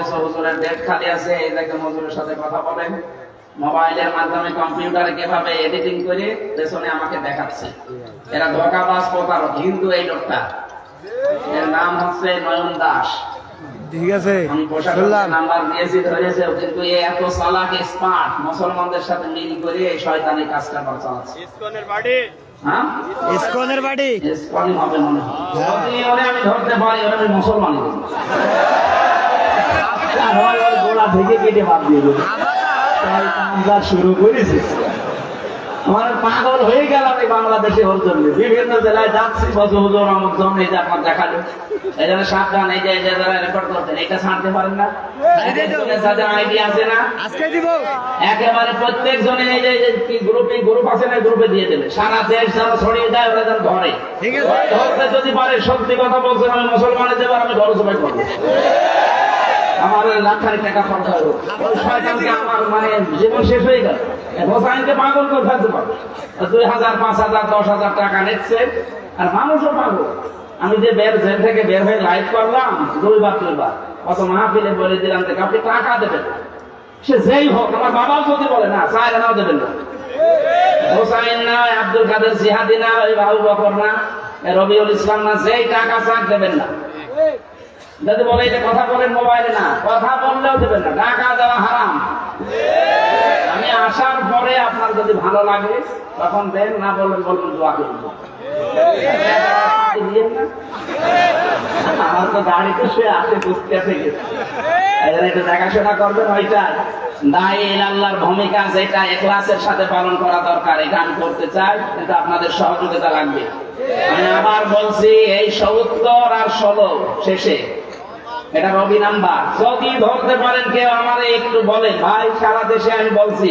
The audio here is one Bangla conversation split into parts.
বলছো হুজুরের ডেট খালি আছে এই হুজুরের সাথে কথা বলেন। মোবাইলের মাধ্যমে কম্পিউটারে কীভাবে এডিটিং করে পেছনে আমাকে দেখাচ্ছে। এরা ধোকাবাজ প্রতারক হিন্দু এই লোকটা। এর নাম হচ্ছে নয়ন দাস। ঠিক আছে নাম্বার দিয়েছি ধরেছে কিন্তু এ এত চালাক স্মার্ট মুসলমানদের সাথে মিল করে এই শয়তানি কাজটা করে চালাচ্ছে। হ্যাঁ? ইসকনের বাড়ি? ইসলামই হবে মনে হয়। যদি ওরে আমি ধরতে পারি ওরে আমি মুসলমানই দেবো হয় ওই গোড়া থেকে কেটে বাদ দিয়ে দেবো। আমরা শুরু করেছি। আমার পাগল হয়ে গেলাম এই বাংলাদেশে ওর জন্য। বিভিন্ন জেলায় যাচ্ছি বছর হুজুর অমুক জন এই যে আপনার দেখাল। এই জন্য সাবধান এই যে যারা রেকর্ড করতেন এটা ছাড়তে পারেন না। যাদের আইডিয়া আছে না? আজকে দিব। একেবারে প্রত্যেক জনে এই যে- কি গ্রুপে গ্রুপ আছে না গ্রুপে দিয়ে দেবে। সারা দেশ যারা ছড়িয়ে দেয় ওরা যেন ধরে। ঠিক আছে। ধরতে যদি পারে সত্যি কথা বলছেন আমি মুসলমানের দেবো আর আমি বড় সবাই করব। আমার লাখ খানিক টাকা খরচা হলো ওই শয়তানকে আমার মানে জীবন শেষ হয়ে গেল। হোসাইনকে পাগল করে ফেলতে পারব দুই হাজার, পাঁচ হাজার, দশ হাজার টাকা নিচ্ছে। আর মানুষও পাগল। আমি যে বের জেল থেকে বের হয়ে লাইভ করলাম দুইবার দুইবার কত মাহফিলে বলে দিলাম যে কাউকে টাকা দেবেন সে যেই হোক, আমার বাবাও যদি বলে, না চায় নাও দেবেন না। হোসাইন না, আব্দুল কাদের জিহাদি না, ওই বাবু বকর না রবিউল ইসলাম না, যেই টাকা চাক দেবেন না। যদি বলে এটা কথা বলেন মোবাইলে না, কথা বললেও দেবেন না। টাকা দেওয়া হারাম। আমি আসার পরে আপনার যদি ভালো লাগে, তখন দেন, না বলবেন বলবেন দোয়া করব আমার তো গাড়িতে শুয়ে আসে বুঝতে থেকে একটু দেখাশোনা করবেন ওইটা। দায়ী আল্লাহর ভূমিকা যেটা, এখলাসের সাথে পালন করা দরকার এটা আমি করতে চাই কিন্তু আপনাদের সহযোগিতা লাগবে। আমি আবার বলছি, এই সত্তর আর ষোলো শেষে এটা রবি নাম্বার। যদি ধরতে পারেন কেউ আমারে একটু বলে ভাই সারা দেশে আমি বলছি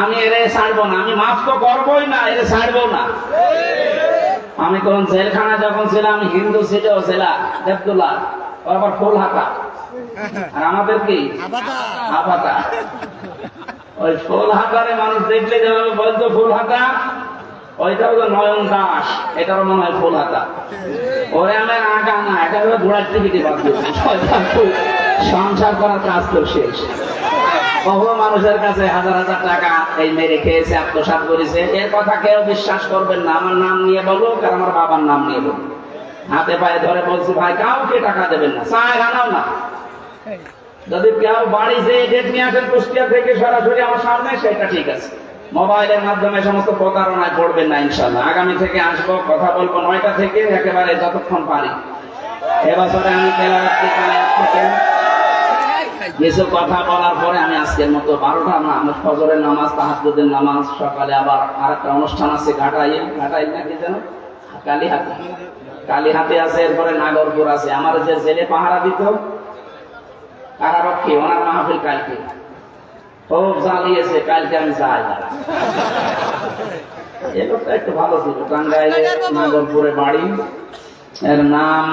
আমি এরে ছাড়বো না আমি মাফ তো করবোই না এরে ছাড়বো না। আমি কোন জেলখানা যখন ছিলাম হিন্দু ছিল জেলা দেবদুল্লাহ ওর আবার ফুল হাতা। আর আমাদের কি? আপাতা। ওই ফুল হাতারে মানুষ দেখলে যেভাবে বলতো ফুল হাতা? ওইটাও তো নয়ন দাস এটারও মনে হয় ফুল হাতা ওরে আমার আঁকা না এটা হলো ঘোড়ার টিকিটে বাদ সংসার করার কাজ তো শেষ। বহু মানুষের কাছে হাজার হাজার টাকা এই মেরে খেয়েছে আত্মসাৎ করেছে। এর কথা কেউ বিশ্বাস করবেন না। আমার নাম নিয়ে বলুক আর আমার বাবার নাম নিয়ে বলুক হাতে পায়ে ধরে বলছি ভাই কাউকে টাকা দেবেন না। চায় আনাও না। যদি কেউ বাড়ি যে ডেট নিয়ে আসেন কুষ্টিয়া থেকে সরাসরি আমার সামনে সেটা ঠিক আছে। মোবাইলের মাধ্যমে সমস্ত প্রতারণায় পড়বেন না ইনশাল্লাহ আগামী থেকে আসব, কথা বলব নয়টা থেকে, একেবারে যতক্ষণ পারি। এবছরে আমি কিছু কথা বলার পরে আমি আজকের মতো বারোটা না, আমার ফজরের নামাজ তাহাজুদের নামাজ, সকালে আবার আর একটা অনুষ্ঠান আছে ঘাটাই ঘাটাই নাকি যেন? কালীহাতি। কালীহাতি আছে, এরপরে নাগরপুর আছে। আমার যে জেলে পাহারা দিত, কারারক্ষী, ওনার মাহফিল কালকে। জ্বালিয়েছে কালকে আমি যাই। এ লোকটা একটু ভালো ছিল। টাঙ্গাইলে নাগরপুরে বাড়ি। এর নাম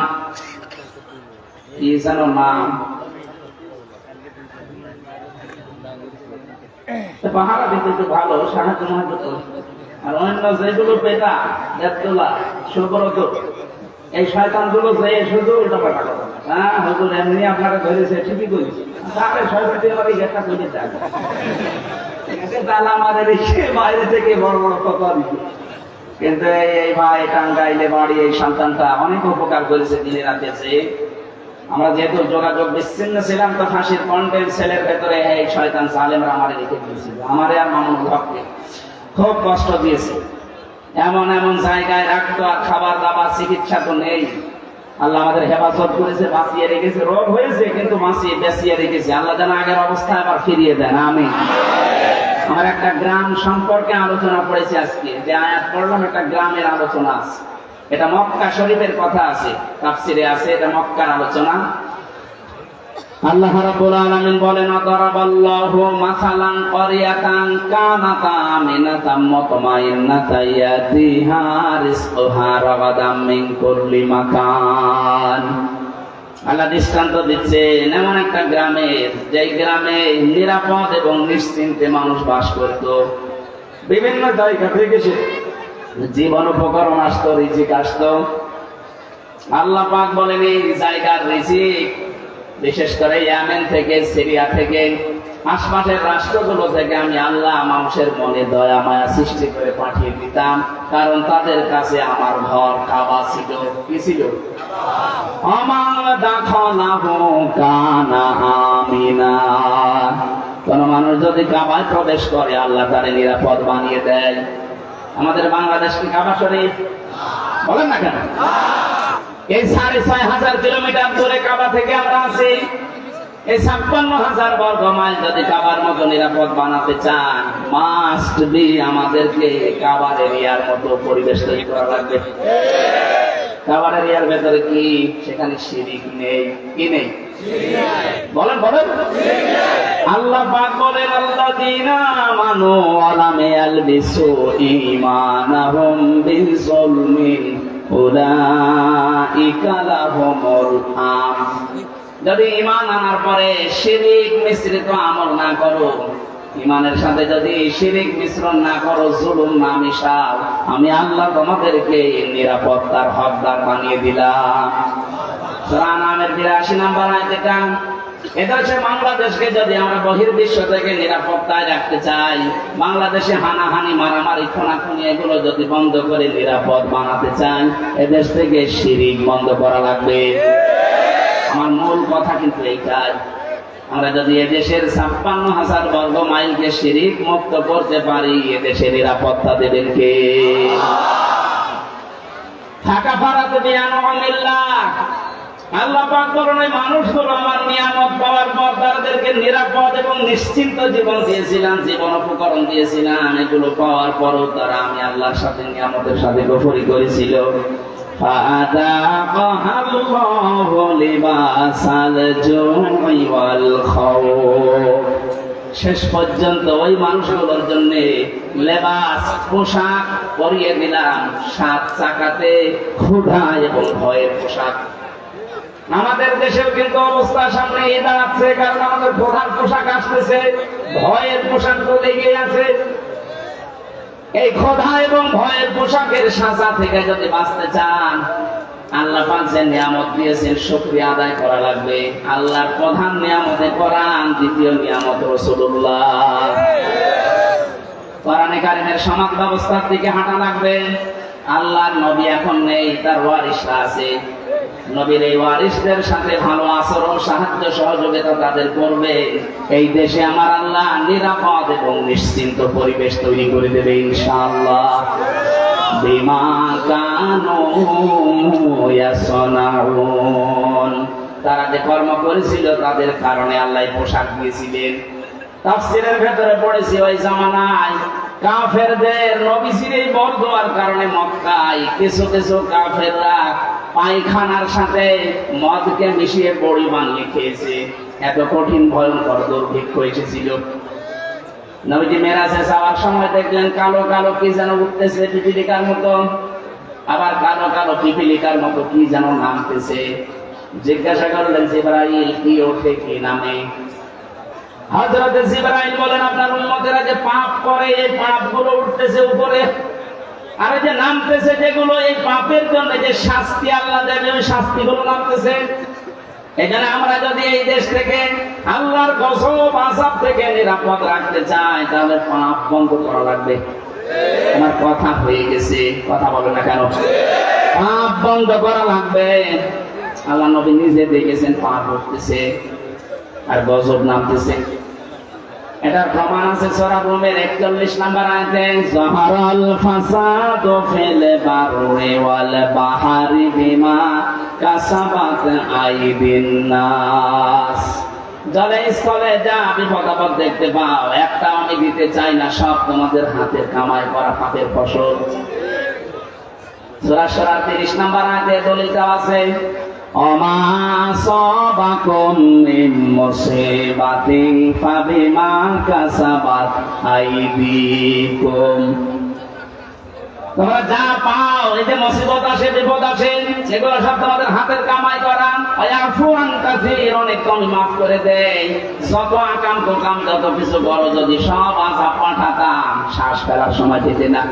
কি যেন নাম? তো পাহারা দিতে একটু ভালো সাহায্য মাহায্য করে। আর অন্য যেগুলো পেটা দেবতলা সুব্রত এই শয়তানগুলো যে শুধু উল্টা পাল্টা করে। হ্যাঁ হুজুর এমনি ধরেছে, ঠিকই তাহলে কথা কিন্তু এই ভাই টাঙ্গাইলে বাড়ি, এই সন্তানটা অনেক উপকার করেছে দিনে আমরা যেহেতু যোগাযোগ বিচ্ছিন্ন ছিলাম, তো ফাঁসির কন্টেন্ট সেলের ভেতরে এই শয়তান সালেমরা আমারে রেখে দিয়েছিল। আমারে আর মামুন হককে খুব কষ্ট দিয়েছে। এমন এমন জায়গায় রাখতো আর খাবার দাবার, চিকিৎসা তো নেই। আল্লাহ আমাদের হেফাজত করেছে, বাঁচিয়ে রেখেছে হয়েছে, কিন্তু মাসিয়ে বেঁচিয়ে রেখেছে। আল্লাহ যেন আগের অবস্থা আবার ফিরিয়ে দেন আমি আমার একটা গ্রাম সম্পর্কে আলোচনা পড়েছে আজকে, যে আয়াত পড়লাম, একটা গ্রামের আলোচনা আছে। এটা মক্কা শরীফের কথা আছে, তাফসিরে আছে, এটা মক্কার আলোচনা। আল্লাহ রাব্বুল আলামিন বলেন মাসালান ক্বরিয়াতান রিজকুহা রাগাদাম মিন কুল্লি মাকান। আল্লাহ দৃষ্টান্ত দিচ্ছেন, এমন একটা গ্রামের যেই গ্রামে নিরাপদ এবং নিশ্চিন্তে মানুষ বাস করত। বিভিন্ন জায়গা থেকে সে জীবন উপকরণ আসতো, রিজিক আসতো। আল্লাহ পাক বলেন, এই জায়গার রিজিক বিশেষ করে ইয়ামেন থেকে, সিরিয়া থেকে আশপাশের রাষ্ট্রগুলো থেকে আমি আল্লাহ মানুষের মনে দয়া, মায়া সৃষ্টি করে পাঠিয়ে দিতাম। কারণ তাদের কাছে আমার ঘর কাবা ছিল, কি ছিল? কোন মানুষ যদি কাবায় প্রবেশ করে, আল্লাহ তারে নিরাপদ বানিয়ে দেয়। আমাদের বাংলাদেশ কি কাবা শরীফ? বলেন না কেন? এই সাড়ে ছয় হাজার কিলোমিটার দূরে কাবা থেকে আমরা আছি। এই ছাপ্পান্ন হাজার বর্গ মাইল যদি কাবার মতো নিরাপদ বানাতে চান মাস্ট বি আমাদেরকে কাবার এরিয়ার মতো পরিবেশ তৈরি করা লাগবে। কাবার এরিয়ার ভেতরে কি? সেখানে শিরিক নেই। কি নেই? বলেন বলেন। আল্লাহ পাক বলেন, আল্লাযীনা আমানু ওয়া লাম ইয়ালবিসু ঈমানাহুম বিযুলমিন উলাইকা লাহুমুল আম যদি ঈমান আনার পরে শিরিক মিশ্রিত আমল না করো ইমানের সাথে যদি শিরিক মিশ্রণ না করো, জুলুম না মিশাও, আমি আল্লাহ তোমাদেরকে নিরাপত্তার হকদার বানিয়ে দিলাম। নামের বিরাশি নাম্বার আয়াতটা এদেশে বাংলাদেশকে যদি আমরা বহির্বিশ্ব থেকে নিরাপত্তায় রাখতে চাই, বাংলাদেশে হানাহানি, মারামারি, খুনাখুনি এগুলো যদি বন্ধ করে নিরাপদ বানাতে চাই এদেশ থেকে শিরিক বন্ধ করা লাগবে। আমার মূল কথা কিন্তু এইটাই। আমরা যদি এদেশের ছাপ্পান্ন হাজার বর্গ মাইলকে শিরিক মুক্ত করতে পারি এদেশে নিরাপত্তা দেবেন কে? থাকা পাড়াতে বিয়ানো আল্লাহ পাক বলেন, ওই মানুষগুলো আমার নিয়ামত পাওয়ার পর তাদেরকে নিরাপদ এবং নিশ্চিন্ত জীবন দিয়েছিলাম, জীবন উপকরণ দিয়েছিলাম। এগুলো পাওয়ার পরও তারা আমি আল্লাহর সাথে নিয়ামতের সাথে গফরি করেছিল। শেষ পর্যন্ত ওই মানুষগুলোর জন্য লেবাস, পোশাক পরিয়ে দিলাম। সাত চাকাতে ক্ষুধা এবং ভয়ের পোশাক। আমাদের দেশেও কিন্তু অবস্থা সামনে এই দাঁড়াচ্ছে, কারণ আমাদের প্রধান পোশাক আসতেছে, ভয়ের পোশাক তো লেগে আছে। এই ক্ষোধা এবং ভয়ের পোশাকের সাজা থেকে যদি বাঁচতে চান, আল্লাহ যে নিয়ামত দিয়েছেন, শুকরিয়া আদায় করা লাগবে। আল্লাহর প্রধান নিয়ামতে কোরআন, দ্বিতীয় নিয়ামত রসুল্লাহ কোরআনে কারিমের সমাজ ব্যবস্থার দিকে হাঁটা লাগবে। আল্লাহর নবী এখন নেই, তার ওয়ারিসরা আছে। নবীর এই ওয়ারিসদের সাথে ভালো আচরণ, সাহায্য, সহযোগিতা তাদের করবে। এই দেশে আমার আল্লাহ নিরাপদ এবং নিশ্চিন্ত পরিবেশ তৈরি করে দেবে ইনশাআল্লাহ। তারা যে কর্ম করেছিল তাদের কারণে আল্লাহ পোশাক দিয়েছিলেন। তাফসিরের ভেতরে পড়েছি ওই জামানায়, কাফেরদের নবীজির এই বরদোয়ার কারণে মক্কায় কিছু কিছু কাফেররা পায়খানার সাথে মদকে মিশিয়ে বড়ি বানিয়ে খেয়েছে এত কঠিন, ভয়ঙ্কর দুর্ভিক্ষ এসেছিল। নবীজি মেরাজে যাওয়ার সময় দেখলেন কালো কালো কি যেন উঠতেছে পিপিলিকার মতো। আবার কালো কালো পিপিলিকার মতো কি যেন নামতেছে। জিজ্ঞাসা করলেন, জিব্রাইল কি ওঠে কি নামে? হযরত জিব্রাইল বলেন, আপনার উম্মতেরা যে পাপ করে, এই পাপগুলো উঠতেছে উপরে। আর যে নামতেছে যেগুলো, এই পাপের জন্য যে শাস্তি আল্লাহ দেবে ওই শাস্তিগুলো নামতেছে। এখানে আমরা যদি এই দেশ থেকে আল্লাহর গজব আসাব থেকে নিরাপদ রাখতে চাই, তাহলে পাপ বন্ধ করা লাগবে। আমার কথা হয়ে গেছে, কথা বলে না কেন? পাপ বন্ধ করা লাগবে। আল্লাহ নবী নিজে দেখেছেন, পাপ উঠতেছে আর গজব নামতেছে। এটার প্রমাণ আছে সূরা রুমের 41 নাম্বার আয়াতে, জাহারাল ফাসাদু ফিল বাররি ওয়াল বাহরি বিমা কাসাবাত আইদিন নাস। জলে স্থলে যা বিপদ আপদ দেখতে পাও একটা আমি দিতে চাই না, সব তোমাদের হাতের কামাই করা হাতের ফসল। সূরা সূরা 30 নাম্বার আয়াতে দলিলটা আছে তোমরা যা পাও, এই যে মুসিবত আসে, বিপদ আসে সেগুলো সব তোমাদের হাতের কামাই করা। কাসির অনেক কম মাফ করে দেয় যত আকাম কোকাম, যত কিছু বড় যদি সব শ্বাস ফেলার সময় দিতে না।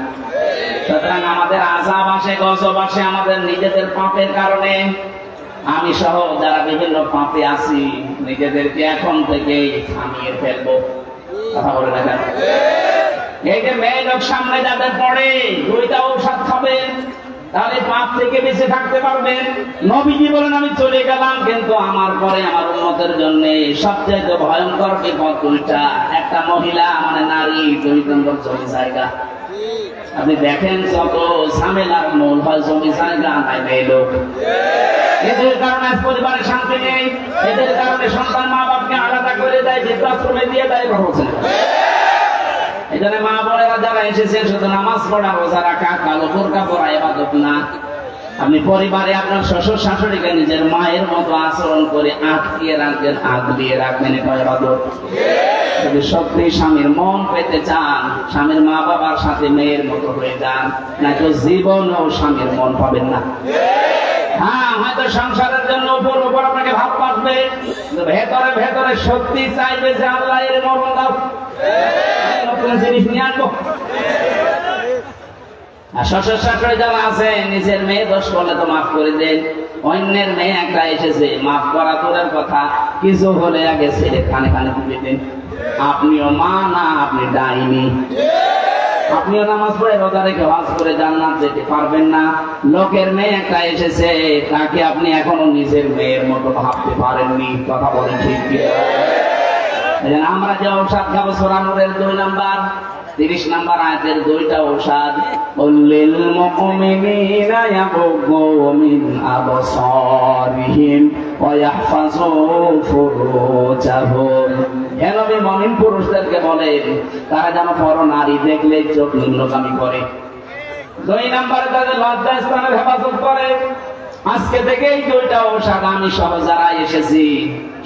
সুতরাং আমাদের আজাব আসে, গজব আসে আমাদের নিজেদের পাপের কারণে। আমি সহ যারা বিভিন্ন পাপে আছি, নিজেদেরকে এখন থেকে থামিয়ে ফেলব। কথা বলে না কেন? এই যে মেয়ে লোক সামনে যাদের পড়ে দুইটা ঔষধ খাবেন তাহলে পাপ থেকে বেঁচে থাকতে পারবেন নবীজি বলেন, আমি চলে গেলাম, কিন্তু আমার পরে আমার উন্নতের জন্য সবচেয়ে ভয়ঙ্কর বিপদ দুইটা। একটা মহিলা মানে নারী, দুই নম্বর জমি জায়গা। আপনি দেখেন যত ঝামেলার মূল হয়, জমি জায়গা নাই মেয়ে এদের কারণে পরিবারের পরিবারে শান্তি নেই। এদের কারণে সন্তান মা বাপকে আলাদা করে দেয়, বৃদ্ধাশ্রমে দিয়ে দেয় হচ্ছে এখানে মা বোনেরা যারা এসেছেন, শুধু নামাজ পড়া, রোজা রাখা, কালো বোরকা পড়া এবাদত না। আপনি পরিবারে আপনার শ্বশুর শাশুড়িকে নিজের মায়ের মতো আচরণ করে আটকিয়ে রাখবেন আগলিয়ে রাখবেন এটা এবাদত যদি সত্যি স্বামীর মন পেতে চান, স্বামীর মা বাবার সাথে মেয়ের মতো হয়ে যান না তো জীবনেও স্বামীর মন পাবেন না? হ্যাঁ হয়তো সংসারের জন্য উপর উপর আপনাকে ভাব কিন্তু ভেতরে ভেতরে সত্যি চাইবে যে আল্লাহ এর মরণ দাও নতুন জিনিস নিয়ে আনব। শ্বশুর শাশুড়ি যারা আছে নিজের মেয়ে দোষ করলে তো মাফ করে দেন। অন্যের মেয়ে একটা এসেছে, মাফ করা কথা। কিছু হলে আগে ছেলে খানে খানে তুলে দেন। আপনিও মা না, আপনি ডাইনি। আপনিও নামাজ পড়ে রেখে করে যেতে পারবেন না। লোকের মেয়ে একটা এসেছে, তাকে আপনি এখনও নিজের মেয়ের মতো ভাবতে পারেননি। কথা বলেন ঠিক আমরা যে ঔষধ খাব সোরানুরের দুই নাম্বার। তিরিশ নাম্বার আয়াতের দুইটা ঔষধ ইয়াবুগু মিন ওয়া ইয়াহফাজু ফুরুজাহুম। মুমিন পুরুষদেরকে তারা যেন পর নারী দেখলে চোখ নিম্নগামী করে। দুই নম্বরে তাদের লজ্জা স্থানের হেফাজত করে, আজকে থেকে এই দুইটা ঔষধ আমি সহ যারা এসেছি,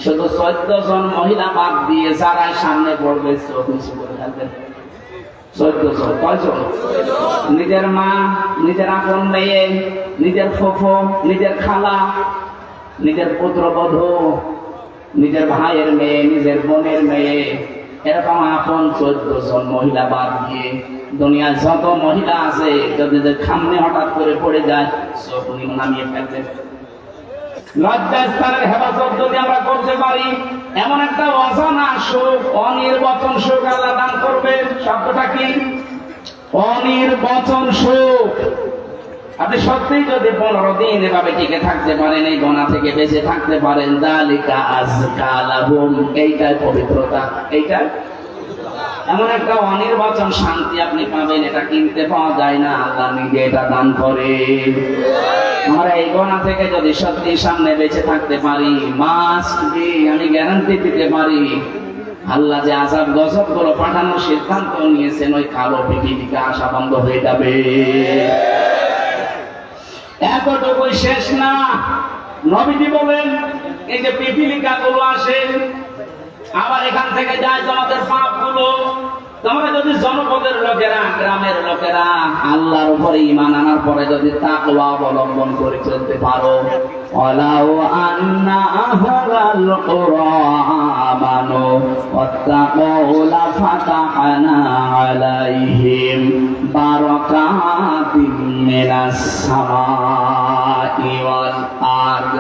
শুধু চোদ্দ জন মহিলা বাদ দিয়ে যারা সামনে পড়বে চোখ নিচু করে নিজের মা, নিজের আপন মেয়ে, নিজের ফুফু, নিজের খালা, নিজের পুত্রবধূ নিজের ভাইয়ের মেয়ে, নিজের বোনের মেয়ে, এরকম আপন চোদ্দ জন মহিলা বাদ দিয়ে দুনিয়ার যত মহিলা আছে, যদি সামনে হঠাৎ করে পড়ে যায়, সব নিম নামিয়ে ফেলবে লজ্জা স্থানের হেফাজত যদি আমরা করতে পারি এমন একটা অজানা সুখ অনির্বাচন সুখ আল্লাহ দান করবে। শব্দটা কি? অনির্বাচন সুখ আপনি সত্যিই যদি পনেরো দিন এভাবে টিকে থাকতে পারেন, এই গোনা থেকে বেঁচে থাকতে পারেন, দালিকা আজকা লাহুম এইটাই পবিত্রতা এইটা এমন একটা অনির্বাচন শান্তি আপনি পাবেন, এটা কিনতে পাওয়া যায় না, আল্লাহ নিজে এটা দান করে। আমরা এই গোনা থেকে যদি সত্যি সামনে বেঁচে থাকতে পারি মাস্ক বি আমি গ্যারান্টি দিতে পারি। আল্লাহ যে আজাব গজবগুলো পাঠানোর সিদ্ধান্ত নিয়েছেন, ওই কালো পৃথিবীকে আসা বন্ধ হয়ে যাবে। এতটুকুই শেষ না। নবীজি বলেন, এই যে পিপিলিকা গুলো আসে আবার এখান থেকে যায় তোমাদের পাপগুলো তোমরা যদি জনপদের লোকেরা, গ্রামের লোকেরা আল্লাহর উপরে ইমান আনার পরে যদি তাকওয়া অবলম্বন করে চলতে পারো। ওয়ালাউ আন্না আহলাল কুরা আমানু ওয়াত্তাকু লাফাতাহনা আলাইহিম বারাকাতিন মিনাস সামাই ওয়াল আরদ।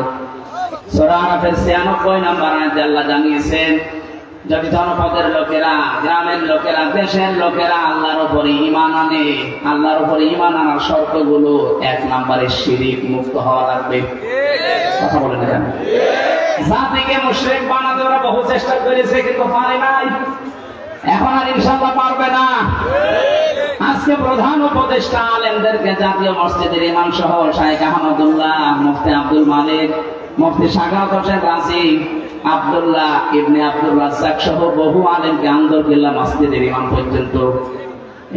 সূরা আরাফের 96 নম্বর আয়াতে আল্লাহ জানিয়েছেন যদি জনপদের লোকেরা, গ্রামের লোকেরা, দেশের লোকেরা আল্লাহর উপরে ইমান আনে, আল্লাহর উপরে ইমান আনার শর্তগুলো এক নম্বরে শিরিক মুক্ত হওয়া লাগবে। কথা বলে না কেন? জাতিকে বানাতে ওরা বহু চেষ্টা করেছে, কিন্তু পারে নাই। এখন আর ইনশাল্লাহ পারবে না। আজকে প্রধান উপদেষ্টা আলেমদেরকে জাতীয় মসজিদের ইমাম সহ শাহেখ আহমদুল্লাহ, মুফতি আব্দুল মালিক, মুফতি সাগাত হোসেন রাজি। আব্দুল্লাহ ইবনে আব্দুল রাজ্জাক সহ বহু আলেমকে ইমাম পর্যন্ত।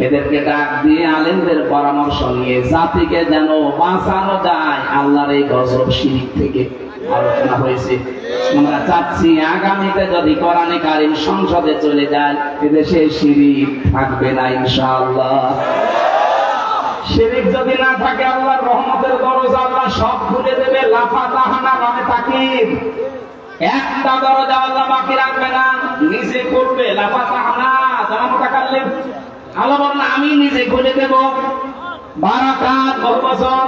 এদেরকে ডাক দিয়ে আলেমদের পরামর্শ নিয়ে জাতিকে যেন বাঁচানো যায়, আল্লাহর এই গজব শিরিক থেকে আলোচনা হয়েছে। আমরা চাচ্ছি আগামীতে যদি কোরআনে কারিম সংসদে চলে যায়, এদেশে শিরিক থাকবে না ইনশাআল্লাহ। শিরিক যদি না থাকে, আল্লাহর রহমতের দরজা আল্লাহ সব খুলে দেবে লাফা তাহানা নামে তাকিদ। একটা দরজা আল্লাহ বাকি রাখবে না নিজে করবে লাফা তাহানা জানা মোতাকাল্লিম আল্লাহ বলেন আমি নিজে খুলে দেব বারাকাত বহু বছর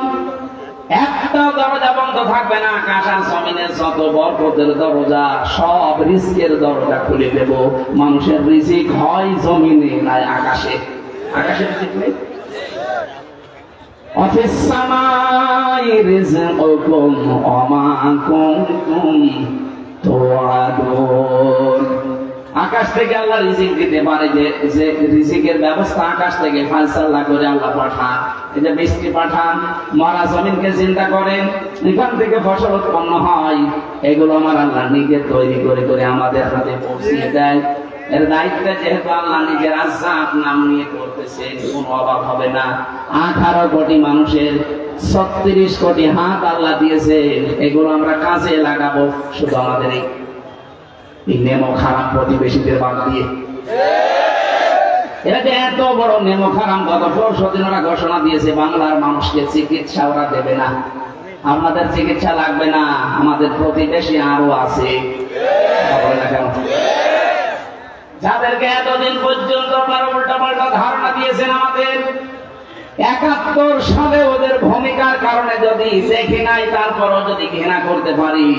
একটা দরজা বন্ধ থাকবে না আকাশ আর জমিনের যত বরকতের দরজা সব রিস্কের দরজা খুলে দেব মানুষের রিজিক হয় জমিনে নাই আকাশে আকাশে রিজিক নেই وفي السماء رزقكم وما كنتم আকাশ থেকে আল্লাহ রিজিক দিতে পারে যে যে রিজিকের ব্যবস্থা আকাশ থেকে ফালসাল্লা করে আল্লাহ পাঠান। এই যে বৃষ্টি পাঠান, মারা জমিনকে চিন্তা করেন, এখান থেকে ফসল উৎপন্ন হয়। এগুলো আমার আল্লাহ নিজে তৈরি করে করে আমাদের হাতে পৌঁছিয়ে দেয়। এর দায়িত্বে যেহেতু আল্লাহ নিজের আজাদ নাম নিয়ে কোনো অভাব হবে না। আঠারো কোটি মানুষের ছত্রিশ কোটি হাত আল্লাহ এগুলো আমরা কাজে লাগাবো, শুধু আমাদের এই নেমো খারাপ প্রতিবেশীদের বাদ দিয়ে। এটা এত বড় নেমো খারাপ, গত পরশু দিন ওরা ঘোষণা দিয়েছে, বাংলার মানুষকে চিকিৎসা ওরা দেবে না। আপনাদের চিকিৎসা লাগবে না, আমাদের প্রতিবেশী আরও আছে। কেন? যাদেরকে এতদিন পর্যন্ত আপনারা উল্টা পাল্টা ধারণা দিয়েছেন আমাদের, একাত্তর সালে ওদের ভূমিকার কারণে যদি দেখি নাই তারপরও যদি ঘৃণা করতে পারি,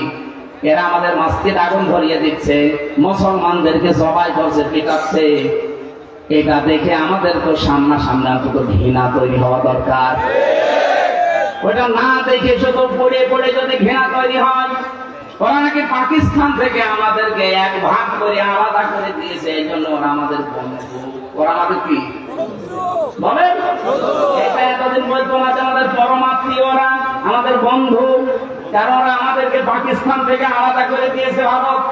এরা আমাদের মাস্তির আগুন ধরিয়ে দিচ্ছে, মুসলমানদেরকে সবাই করছে পিটাচ্ছে। এটা দেখে আমাদের তো সামনা সামনে অন্তত ঘৃণা তৈরি হওয়া দরকার। ওটা না দেখে শুধু পড়ে পড়ে যদি ঘৃণা তৈরি হয় ওরা নাকি পাকিস্তান থেকে আমাদেরকে এক ভাগ করে আলাদা করে দিয়েছে, এই জন্য ওরা আমাদের বন্ধু। ওরা আমাদের কি? এতদিন বলতো না যে আমাদের আমাদের বন্ধু ওরা আমাদেরকে পাকিস্তান থেকে আলাদা করে দিয়েছে ভারত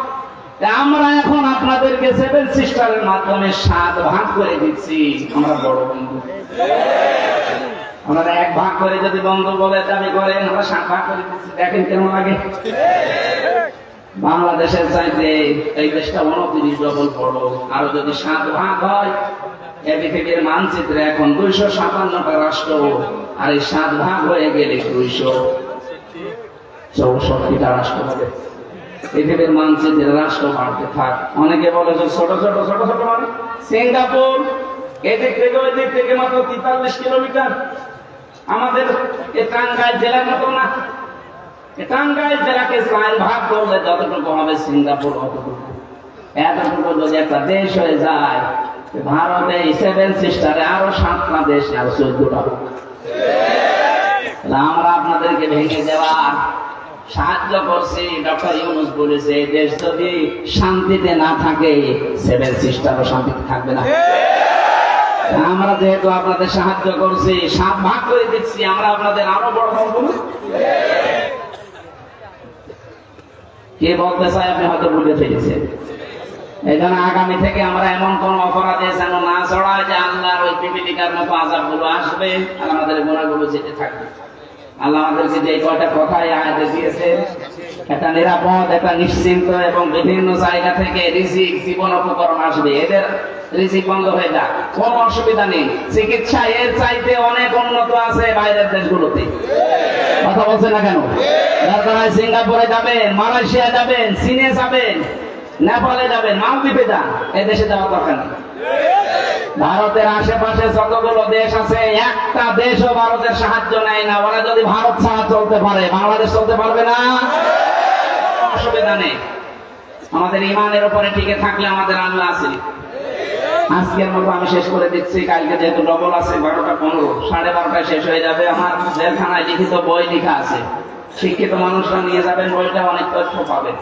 আমরা এখন আপনাদেরকে সেভেন সিস্টারের মাধ্যমে সাত ভাগ করে দিচ্ছি, আমরা বড় বন্ধু। আমরা এক ভাগ করে যদি বন্ধু বলে দাবি করেন আমরা সাত ভাগ করে দেখেন কেমন লাগে? বাংলাদেশের চাইতে এই দেশটা উনত্রিশ ডবল বড়। আরও যদি সাত ভাগ হয় পৃথিবীর মানচিত্রে এখন দুইশো সাতান্নটা রাষ্ট্র, আর এই সাত ভাগ হয়ে গেলে দুইশো চৌষট্টিটা রাষ্ট্র হবে। পৃথিবীর মানচিত্রে রাষ্ট্র বাড়তে থাক। অনেকে বলে যে ছোট ছোট ছোট ছোট মানে? সিঙ্গাপুর, এদিক থেকে ওই দিক থেকে মাত্র তেতাল্লিশ কিলোমিটার। আমাদের টাঙ্গাইল জেলার মতো না। টাঙ্গাইল জেলাকে চার ভাগ করলে যতটুকু হবে সিঙ্গাপুর অতটুকু। এতটুকু যদি একটা দেশ হয়ে যায় ভারতে সেভেন সিস্টারে আরও সাতটা দেশ আরও চোদ্দটা আমরা আপনাদেরকে ভেঙে দেওয়ার সাহায্য করছি। ডক্টর ইউনুস বলেছে, এই দেশ যদি শান্তিতে না থাকে, সেভেন সিস্টারও শান্তিতে থাকবে না। আমরা যেহেতু আপনাদের সাহায্য করছি সাত ভাগ করে দিচ্ছি, আমরা আপনাদের আরও বড় না? কে বলতে চাই আপনি হয়তো ভুলে ফেলেছেন। এই জন্য আগামী থেকে আমরা এমন কোন অপরাধে যেন না ছড়ায় যে আল্লাহর ওই পিপিলিকার মতো আজাবগুলো আসবে আর আমাদের গোনাগুলো যেতে থাকবে। আল্লাহ আমাদেরকে যে কয়টা কথাই আয়াতে দিয়েছে, একটা নিরাপদ এটা নিশ্চিন্ত এবং বিভিন্ন জায়গা থেকে রিজিক, জীবন, উপকরণ আসবে। এদের রিজিক বন্ধ হয়ে যাক। কোনো অসুবিধা নেই। চিকিৎসা এর চাইতে অনেক উন্নত আছে বাইরের দেশগুলোতে। কথা বলছে না কেন? দরকার সিঙ্গাপুরে যাবেন মালয়েশিয়া যাবেন, চীনে যাবেন, নেপালে যাবেন, মালদ্বীপে যান। এ দেশে যাওয়ার দরকার নেই। ভারতের আশেপাশে যতগুলো দেশ আছে, একটা দেশও ভারতের সাহায্য নেয় না। ওরা যদি ভারত ছাড়া চলতে পারে, বাংলাদেশ চলতে পারবে না। অসুবিধা নেই। আমাদের ইমানের উপরে টিকে থাকলে আমাদের আল্লাহ আছে। আজকের মতো আমি শেষ করে দিচ্ছি, কালকে যেহেতু ডবল আছে, বারোটা পনেরো, সাড়ে বারোটায় শেষ হয়ে যাবে। আমার জেলখানায় লিখিত বই লেখা আছে। শিক্ষিত মানুষরা নিয়ে যাবেন বইটা, অনেক তথ্য পাবেন।